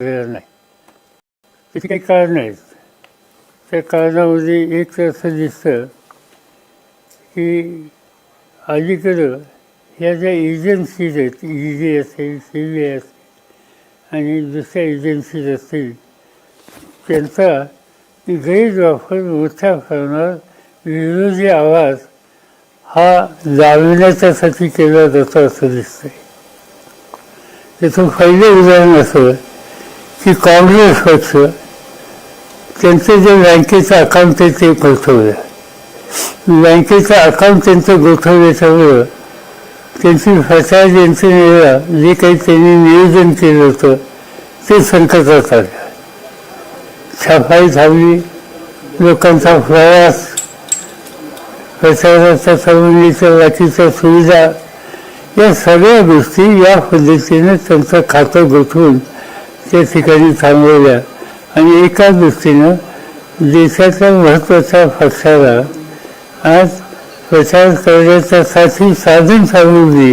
झालेलं नाही. त्याची काही कारणं आहेत त्या कारणामध्ये एक तर असं दिसतं की अलीकडं ह्या ज्या एजन्सीज आहेत ई डी असेल सी बी आय असेल आणि दुसऱ्या एजन्सीज असतील त्यांचा गैरवापर मोठ्या प्रमाणात विरोधी आवाज हा दाबण्याच्यासाठी केला जातो असं दिसतंय. त्याचं पहिलं उदाहरण असं की काँग्रेस पक्ष त्यांचं जे बँकेचं अकाउंट आहे ते गोठवलं. बँकेचं अकाउंट त्यांचं गोठवल्याच्यामुळं त्यांची प्रचार यंत्रणेला जे काही त्यांनी नियोजन केलं होतं ते संकटात आलं. छापाई झाली. लोकांचा प्रवास प्रचाराच्या संबंधीच्या बाकीच्या सुविधा या सगळ्या गोष्टी या पद्धतीने त्यांचं खातं गोठवून त्या ठिकाणी थांबवल्या. आणि एका दृष्टीनं देशाच्या महत्त्वाचा पक्षाला आज प्रचार करण्याच्यासाठी साधन सामग्री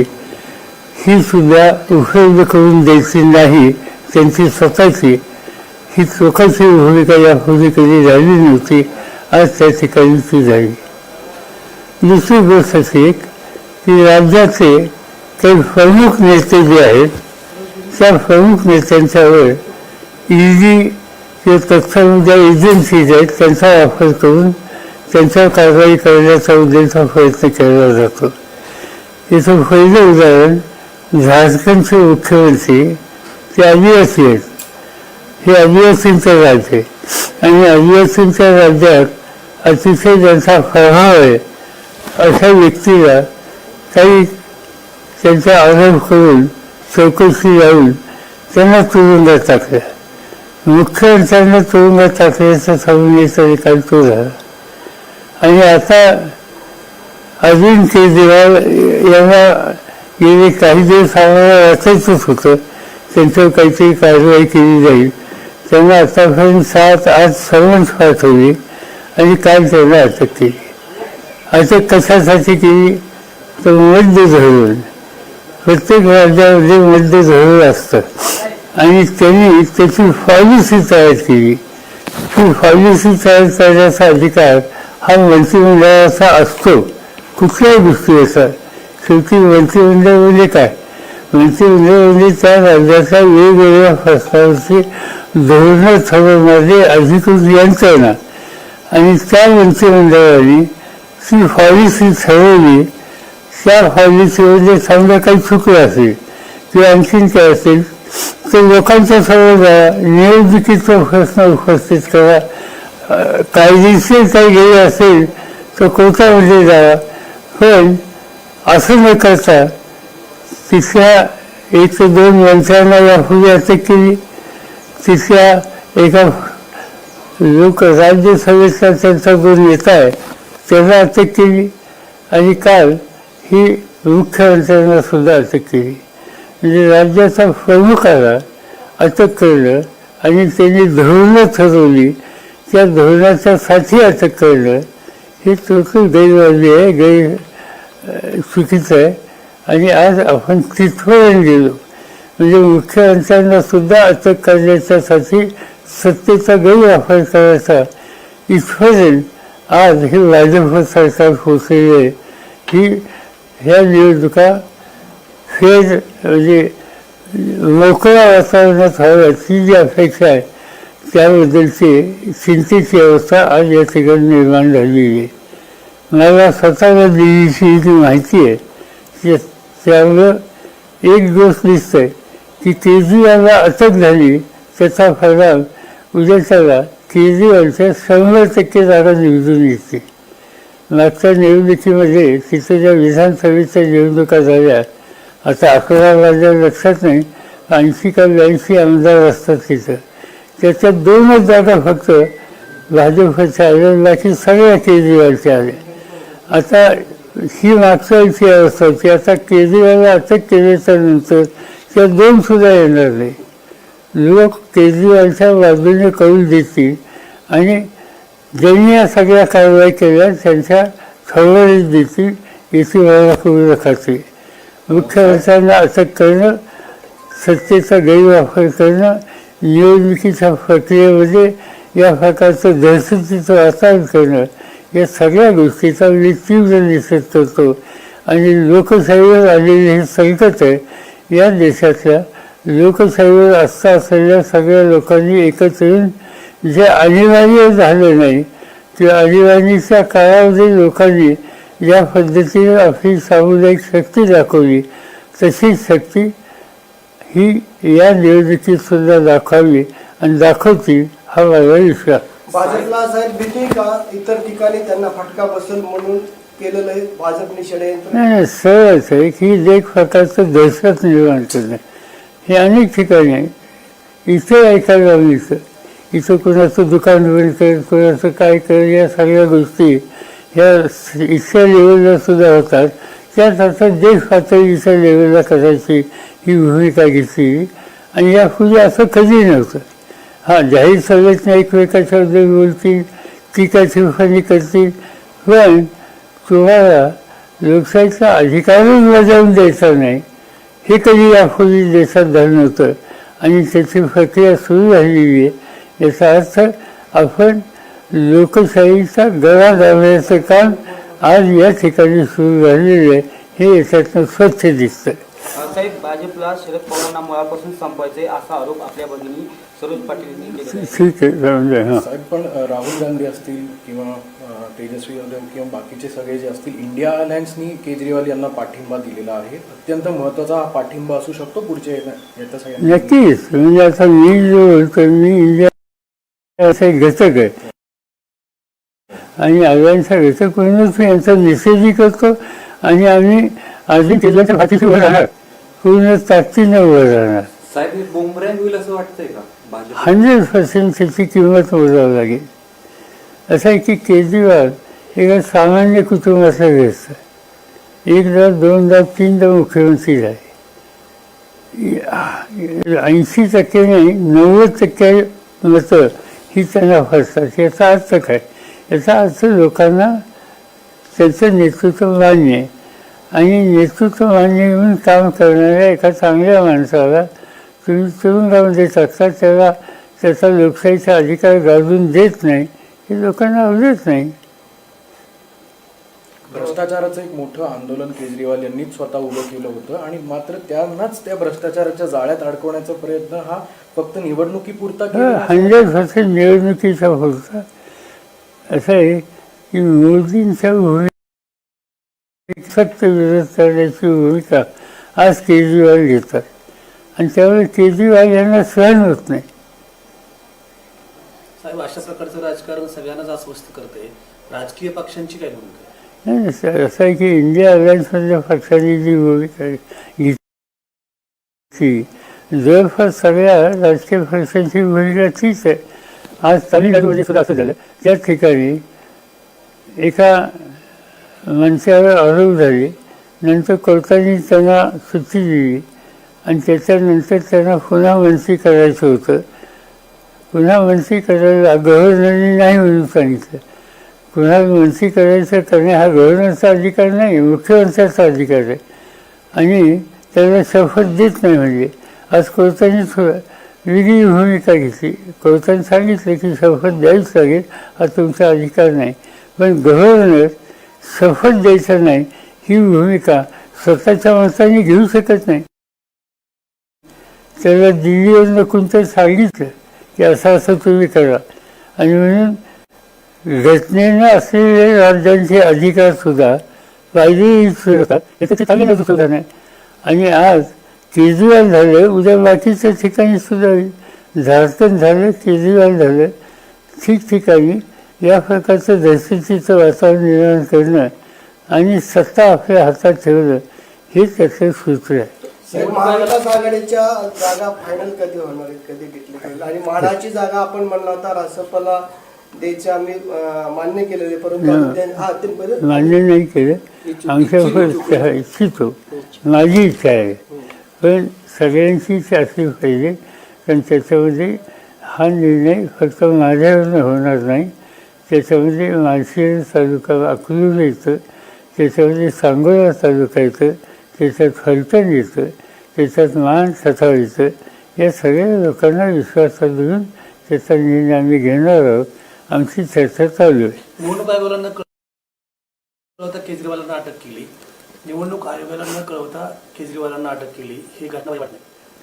ही सुद्धा उपलब्ध करून द्यायची नाही त्यांची स्वतःची. ही चोखाची भूमिका यापूर्वी कधी झाली नव्हती आज त्या ठिकाणी ती झाली दुसरी गोष्ट अशी एक की राज्याचे काही प्रमुख नेते जे आहेत त्या प्रमुख नेत्यांच्यावर ईडी किंवा तत्सम ज्या एजन्सीज आहेत त्यांचा वापर करून त्यांच्यावर कारवाई करण्याचा उद्देशाचा प्रयत्न केला जातो याचं पहिलं उदाहरण झारखंडचे मुख्यमंत्री ते आदिवासी आहेत हे आदिवासींचं राज्य आहे आणि आदिवासींच्या राज्यात अतिशय ज्यांचा प्रभाव आहे अशा व्यक्तीला काही त्यांचा आरोप करून चौकशी लावून त्यांना तुरुंगात टाकलं. मुख्यमंत्र्यांना तुरुंगात टाकल्याचा संबंधीचा निकाल तो झाला. आणि आता अरविंद केजरीवाल यांना गेले काही दिवस आम्हाला वाचायचंच होतं त्यांच्यावर काहीतरी कारवाई केली जाईल. त्यांना आतापर्यंत सात आठ सर्वांच पाठवली आणि काल त्यांना अटक केली. अटक कशासाठी केली? तर मध्य धरून प्रत्येक राज्यामध्ये मध्य असतं. आणि त्यांनी त्याची पॉलिसी तयार केली. ती पॉलिसी तयार करण्याचा अधिकार हा मंत्रिमंडळाचा असतो. कुठल्याही गोष्टीचा शेवटी मंत्रिमंडळ म्हणजे काय? मंत्रिमंडळ म्हणजे त्या राज्याच्या वेगवेगळ्या प्रस्तावाची धोरणं ठरवणारी अधिकृत यंत्रणा. आणि त्या मंत्रिमंडळाने ती पॉलिसी ठरवली त्या पॉलिसीमध्ये समजा काही चुकलं असेल किंवा आणखीन काय असेल तर लोकांच्या समोर निवडणुकीचा प्रश्न उपस्थित करा. कायदेशीर काही गेले असेल तर कोर्टामध्ये जावा. पण असं न करता तिथल्या एक ते दोन मंत्र्यांना यापूर्वी अटक केली. तिथल्या एका लोक राज्यसभेचा त्यांचा जो नेता आहे त्यांना अटक केली. आणि काल ही मुख्यमंत्र्यांना सुद्धा अटक केली. म्हणजे राज्याचा प्रमुखाला अटक करणं आणि त्यांनी धोरणं ठरवली त्या धोरणाच्या साठी अटक करणं हे टोटल गैरवाजी आहे गैर चुकीचं आहे. आणि आज आपण तिथपर्यंत गेलो. म्हणजे मुख्यमंत्र्यांना सुद्धा अटक करण्याच्यासाठी सत्तेचा गैरवापर करायचा. इथपर्यंत आज हे भाजप सरकार पोचलेले आहे. ही ह्या निवडणुका फेर म्हणजे मोकळ्या वातावरणात व्हाव्यात जी अपेक्षा आहे त्याबद्दलची चिंतेची अवस्था आज या ठिकाणी निर्माण झालेली आहे. मला स्वतःला दिल्लीची जी माहिती आहे त्यामुळं एक गोष्ट आहे की केजरीवालला अटक झाली त्याचा फायदा उद्याच्याला केजरीवालच्या शंभर टक्के जागा निवडून येते. मागच्या निवडणुकीमध्ये तिथं ज्या विधानसभेच्या निवडणुका झाल्या. आता अकरा माझ्या लक्षात नाही ऐंशी का ब्याऐंशी आमदार असतात तिथं. त्याच्यात दोनच जागा फक्त भाजपच्या आल्या बाकी सगळ्या केजरीवालच्या आल्या आता ही मागच्या वर्षी अवस्था होती. आता केजरीवालला अटक केल्याच्यानंतर त्या दोन सुद्धा येणार नाही. लोक केजरीवालच्या बाजूने कौल देतील आणि ज्यांनी या सगळ्या कारवाई केल्या त्यांच्या खबरीत देतील याची मला पूर्ण मुख्य मुख्यमंत्र्यांना अटक करणं सत्तेचा गैरवापर करणं निवडणुकीच्या प्रक्रियेमध्ये या प्रकारचं दहशतीचं वातावरण करणं या सगळ्या गोष्टीचा मी तीव्र निषेध करतो. आणि लोकशाहीवर आलेले हे संकट आहे या देशातल्या लोकशाहीवर आस्था असलेल्या सगळ्या लोकांनी एकत्र येऊन जे अनिवार्य झालं नाही ते अनिवार्याच्या काळामध्ये लोकांनी ज्या पद्धतीने आपली सामुदायिक शक्ती दाखवली तशीच शक्ती ही या निवडणुकीत सुद्धा दाखवावी आणि दाखवतील हा माझा विश्वास. भाजपला साहेब भीती का? इतर ठिकाणी त्यांना फटका बसेल म्हणून केलेलं आहे भाजपने षडयंत्र? नाही सरळच आहे की एक प्रकारचं दहशत निर्माण करणं. हे अनेक ठिकाणी आहे. इथं ऐकायला मिळतं इथं कोणाचं दुकान बंद कर कोणाचं काय कर या सगळ्या गोष्टी ह्या इथल्या लेवलला सुद्धा होतात. त्यात आता देश पातळीच्या लेवलला करायची ही भूमिका घेतली. आणि यापूर्वी असं कधी नव्हतं. हां जाहीर सभेतनं एकमेकाच्याबद्दल बोलतील टीका टिप्पणी करतील. पण तुम्हाला लोकशाहीचा अधिकारच बजावून द्यायचा नाही. हे कधी यापूर्वी देशात झालं नव्हतं. आणि त्याची प्रक्रिया सुरू झालेली आहे. याचा अर्थ आपण लोकशाहीचा गळा दाबण्याचं काम आज या ठिकाणी सुरू झालेलं आहे. हे याच्यातनं स्वच्छ दिसतं. साहेब भाजपला शरद पवारांना मुळापासून संपवायचे असा आरोप आपल्या भगिनी सरोज पाटील ठीक आहे जाऊन द्या हां. साहेब पण राहुल गांधी असतील किंवा तेजस्वी यादव किंवा बाकीचे सगळे जे असतील इंडिया अलायन्सनी केजरीवाल यांना पाठिंबा दिलेला आहे. अत्यंत महत्त्वाचा हा पाठिंबा असू शकतो पुढच्या येण्या- येत्या सगळ्या नक्कीच. म्हणजे आता मी जो बोलतो मी इंडिया असा एक घटक आहे आणि अगळ्यांचा घटक म्हणूनच यांचा निषेधही करतो. आणि आम्ही अजून केल्याच्या पाठीशी उभं राहणार. पूर्ण ताकदीनं उभं राहणार. साहेब बुमरँग होईल असं वाटतंय का? भाजप हंड्रेड पर्सेंट त्याची किंमत मोजावं लागेल. असं आहे की केजरीवाल एका सामान्य कुटुंबातला व्यस्त एकदा दोनदा तीनदा मुख्यमंत्री झाले. ऐंशी टक्के नाही नव्वद टक्के मतं ही त्यांना फसतात. याचा अर्थ काय? याचा अर्थ लोकांना त्याचं नेतृत्व मान्य आहे. आणि नेतृत्व मान्य म्हणून काम करणाऱ्या एका चांगल्या माणसाला तुम्ही तुरुंगामध्ये टाकता त्याला त्याचा लोकशाहीचा अधिकार गाजून देत नाही हे लोकांना आवडत नाही. भ्रष्टाचाराचं एक मोठं आंदोलन केजरीवाल यांनीच स्वतः उभं केलं होतं आणि मात्र त्यांनाच त्या भ्रष्टाचाराच्या जाळ्यात अडकवण्याचा प्रयत्न हा फक्त निवडणुकीपुरता हंड्रेड पर्सेंट निवडणुकीचा होता असं आहे की मोदींच्या भूमिका सक्त विरोध करण्याची भूमिका आज केजरीवाल घेतात. आणि त्यामुळे केजरीवाल यांना सहन होत नाही. साहेब अशा प्रकारचं राजकारण सगळ्यांनाच अस्वस्थ करते राजकीय पक्षांची काय भूमिका आहे? नाही असं आहे की इंडिया अलायन्समधल्या पक्षांनी जी भूमिका घेतली जवळपास सगळ्या राजकीय पक्षांची भूमिका तीच आहे आज तामिळनाडूमध्ये सुद्धा असं झालं. त्या ठिकाणी एका मंचावर आरोप झाले नंतर कोर्टाने त्यांना सुट्टी दिली आणि त्याच्यानंतर त्यांना पुन्हा मंत्री करायचं होतं. पुन्हा मंत्री करायला गव्हर्नरने नाही म्हणून सांगितलं. पुन्हा विनंती करायचं करणे हा गव्हर्नरचा अधिकार नाही मुख्यमंत्र्याचा अधिकार आहे. आणि त्याला शपथ देत नाही म्हणजे. आज कोर्टाने थोडं वेगळी भूमिका घेतली. कोर्टाने सांगितलं की शपथ द्यावीच लागेल हा तुमचा अधिकार नाही. पण गव्हर्नर शपथ द्यायचं नाही ही भूमिका स्वतःच्या मताने घेऊ शकत नाही. त्याला दिल्लीवरनं कोणतं सांगितलं की असं असं तुम्ही करा. आणि म्हणून घटनेनं असलेले राज्यांचे अधिकार सुद्धा कायदे सुद्धा याचं ते चांगलं सुद्धा नाही. आणि आज केजरीवाल झालं उद्या बाकीच्या ठिकाणी सुद्धा झारखंड झालं केजरीवाल झालं ठिकठिकाणी या प्रकारचं दहशतीचं वातावरण निर्माण करणं आणि सत्ता आपल्या हातात ठेवणं हे त्याचं सूत्र आहे. साहेब, महाविकास आघाडीच्या जागा फायनल कधी होणार आहेत? कधी घेतली जाईल आणि जागा आपण म्हणला होता रासपला द्यायचे आम्ही अं, मान्य केलेले परंतु हा. हा मान्य नाही केलं. आमच्या इच्छा इच्छितो. माझी इच्छा आहे. पण सगळ्यांची इच्छा असली पाहिजे कारण त्याच्यामध्ये हा निर्णय फक्त माझ्यावरनं होणार नाही. त्याच्यामध्ये माळशिरस तालुका अकलूज येतं त्याच्यामध्ये सांगोला तालुका येतं त्याच्यात फलटण येतं त्याच्यात मान सथाळ येतं. या सगळ्या लोकांना विश्वासात घेऊन त्याचा निर्णय आम्ही घेणार आहोत. आमची चर्चा चालू आहे. निवडणूक आयोगाला न कळवता केजरीवालांना अटक केली. निवडणूक आयोगाला न कळवता केजरीवालांना अटक केली. ही घटना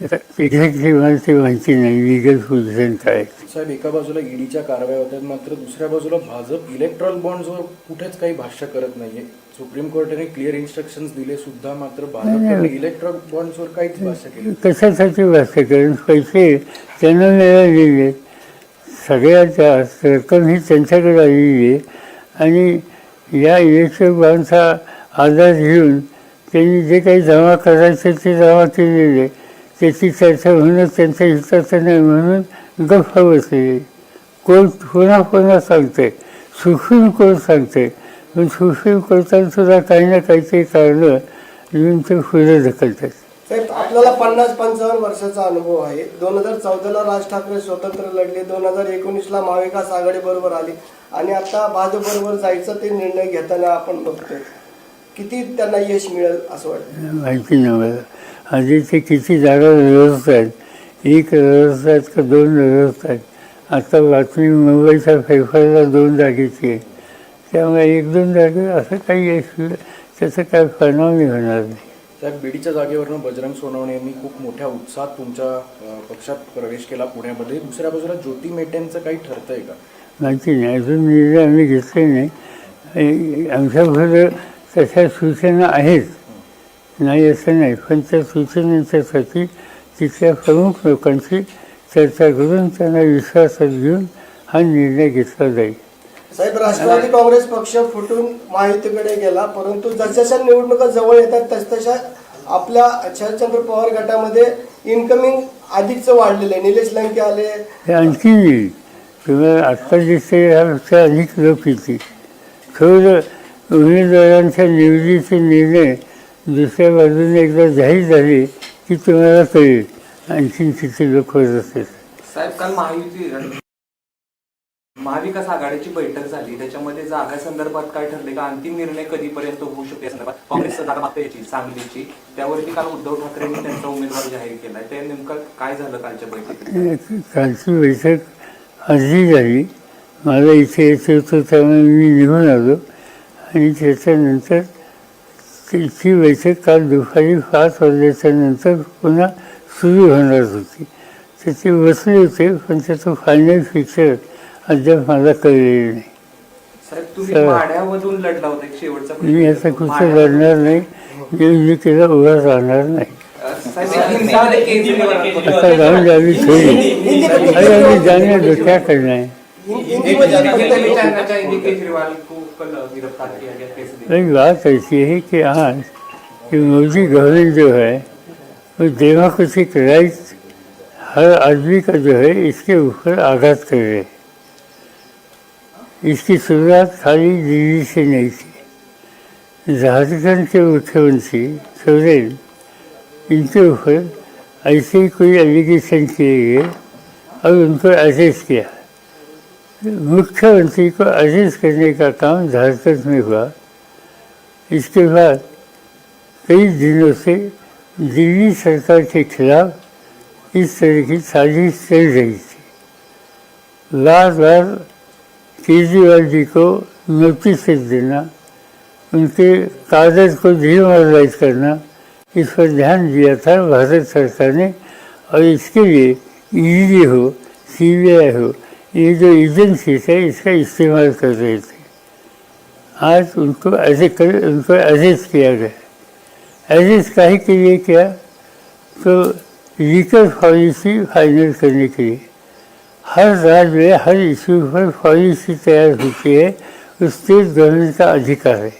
आता एक्झॅक्टली मला ते माहिती नाही लिगल पोझिशन काय? आहे. साहेब एका बाजूला ईडीच्या कारवाया होत्या मात्र दुसऱ्या बाजूला भाजप इलेक्ट्रॉल बॉन्ड्सवर कुठेच काही भाष्य करत नाहीये. सुप्रीम कोर्टाने क्लिअर इन्स्ट्रक्शन दिले सुद्धा मात्र भाजपने इलेक्ट्रॉल बॉन्ड्सवर काहीच भाष्य केले कशासाठी भाष्य करेन पैसे त्यांना मिळालेले सगळ्यात जास्त रक्कम ही त्यांच्याकडे आलेली आहे. आणि या इलेक्ट्रिक बॉन्डचा आधार घेऊन त्यांनी जे काही जमा करायचे ते जमा केलेले त्याची चर्चा होणं त्यांच्या हिताचं नाही म्हणून गप्प बसलेले कोर्ट पुन्हा पुन्हा सांगते सुप्रीम कोर्ट सांगते पण सुप्रीम कोर्टाने सुद्धा काही ना काहीतरी कारणं घेऊन ते पुढे ढकलतात. साहेब आपल्याला पन्नास पंचावन्न वर्षाचा अनुभव आहे. दोन हजार चौदाला राज ठाकरे स्वतंत्र लढले. दोन हजार एकोणीसला महाविकास आघाडी बरोबर आली. आणि आता भाजप बरोबर जायचा ते निर्णय घेताना आपण बघतोय. किती त्यांना यश मिळेल असं वाटतं? माहिती नाही मला आधी ते किती जागा लढवत आहेत? एक लढवत आहेत का दोन लढवत आहेत? आता बातमी मुंबईच्या फेफारला दोन जागेची आहे त्यामुळे एक दोन जागे असं काही यश मिळेल? त्याचं काय परिणाम नाही होणार. नाही त्या बीडीच्या जागेवरनं बजरंग सोनवणे यांनी खूप मोठ्या उत्साहात तुमच्या पक्षात प्रवेश केला पुण्यामध्ये. दुसऱ्या बाजूला ज्योती मेटेंचं काही ठरतंय का? माहिती नाही. अजून निर्णय आम्ही घेतले नाही. आमच्याबरोबर तशा सूचना आहेत. नाही असं नाही. पण त्या सूचनांच्यासाठी तिथल्या प्रमुख लोकांची चर्चा करून त्यांना विश्वासात घेऊन हा निर्णय घेतला जाईल. साहेब राष्ट्रवादी काँग्रेस पक्ष फुटून महायुतीकडे गेला परंतु जसजशा निवडणुका जवळ येतात तसतशा आपल्या शरदचंद्र पवार गटामध्ये इन्कमिंग अधिकच वाढलेलं आहे. निलेश लंके आले. हे आणखी येईल तुम्हाला आत्ता दिसते ह्यापेक्षा अधिक लोक येतील. थोडं उमेदवारांच्या निवडीचे निर्णय दुसऱ्या बाजूने एकदा जाहीर झाले की तुम्हाला कळेल. आणखीन किती लोक होत असेल साहेब काल महायुती महाविकास आघाडीची बैठक झाली. त्याच्यामध्ये जागा संदर्भात काय ठरले का? अंतिम निर्णय कधीपर्यंत होऊ शकतो या संदर्भात? काँग्रेसचा जागा मागता याची सांगलीची. त्यावरती काल उद्धव ठाकरेंनी त्यांचा उमेदवार जाहीर केलाय. ते नेमकं काय झालं कालच्या बैठकीत? कालची बैठक अर्धी झाली. मला इथे यायचं होतं त्यामुळे मी निघून आलो. आणि त्याच्यानंतर ती बैठक काल दुपारी पाच वाजल्याच्या नंतर पुन्हा सुरू होणार होती. तर ते बसले होते पण त्याचं फायनल फिक्चर अद्याप मला कळलेलं नाही. साहेब तुम्ही सर. माढ्यामधून लढला होता एक शेवटचा मी कुठं माढ्यामधून- लढणार नाही. मी मी त्याला उभा राहणार नाही. अं, साहेब, आता राहुल गांधी थोड़ी अरे अभी जाने दो क्या करना है हिंदीमध्ये हिंदी फक्त- चैनल का हिंदी केजरीवाल को कल गिरफ्तार किया गया कैसे देखते हैं? लेकिन बात ऐसी है कि आज कि मोदी गवर्नमेंट जो है वो डेमोक्रेटिक राइट हर आदमी का जो है इसके ऊपर आघात कर रहे हैं। इसकी शुरुआत खाली दिल्ली से नहीं थी। झारखंड के मुख्यमंत्री सोरेन, इनके ऊपर ऐसे ही कोई एलिगेशन किए गए और उनको अरेस्ट किया। मुख्यमंत्री को अरेस्ट करने का काम झारखंड में हुआ। इसके बाद कई दिनों से दिल्ली सरकार के खिलाफ इस तरह की साजिश चल रही थी। बार बार केजरीवाल जी को नोटिस देना, उनके कागज़ को डीमोरलाइज करना, इस पर ध्यान दिया था भारत सरकार ने। और इसके लिए ईडी हो सीबीआई हो, ये जो एजेंसीज है, इसका इस्तेमाल कर रहे थे। आज उनको ऐसे कर, उनको अरेस्ट किया गया अरेस्ट काहे के लिए किया? तो लीगल पॉलिसी फाइनल करने के लिए। हर राज्य में हर इशू पर पॉलिसी तैयार होती है उस स्टेट गवर्नमेंट का अधिकार है।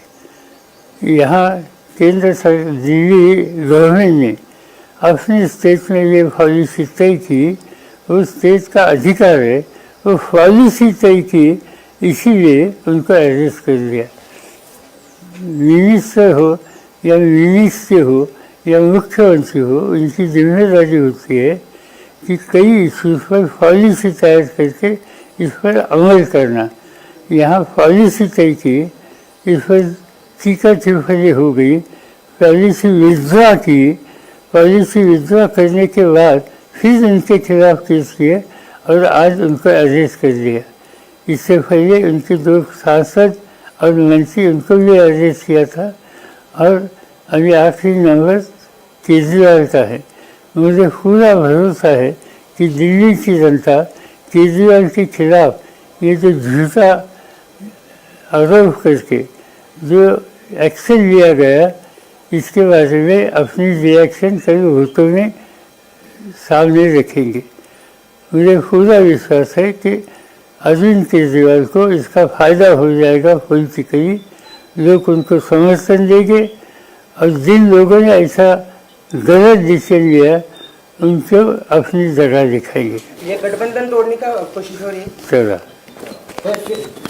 यहाँ केंद्र सर दिल्ली गवर्नमेंट ने अपने स्टेट में ये पॉलिसी तय की वो स्टेट का अधिकार है, वो पॉलिसी तय की, इसीलिए उनको अरेस्ट कर लिया मिनिस्टर हो या मिनिस्टर हो या मुख्यमंत्री हो, उनकी ज़िम्मेदारी होती है कि कई इशूज पर पॉलिसी तैयार करके इस पर अमल करना। यहाँ पॉलिसी तय की इस पर टीका टिप्पणी हो गई, पॉलिसी विड्रॉ की, पॉलिसी विड्रॉ करने के बाद फिर उनके खिलाफ केस किया और आज उनको अरेस्ट कर दिया। इससे पहले उनके दो सांसद और मंत्री उनको भी अरेस्ट किया था और अभी आखिरी नंबर केजरीवाल का है। मुझे पूरा भरोसा है कि दिल्ली की जनता केजरीवाल के खिलाफ ये जो झूठा आरोप करके जो एक्शन लिया गया, इसके बारे में अपनी रिएक्शन कई वोटों में सामने रखेंगे। मुझे पूरा विश्वास है कि अरविंद केजरीवाल को इसका फ़ायदा हो जाएगा पॉलिटिकली लोग उनको समर्थन देंगे और जिन लोगों ने ऐसा गलत डिसीजन लिया उनको अपनी जगह दिखाएंगे ये गठबंधन तोड़ने का कोशिश हो रही है चला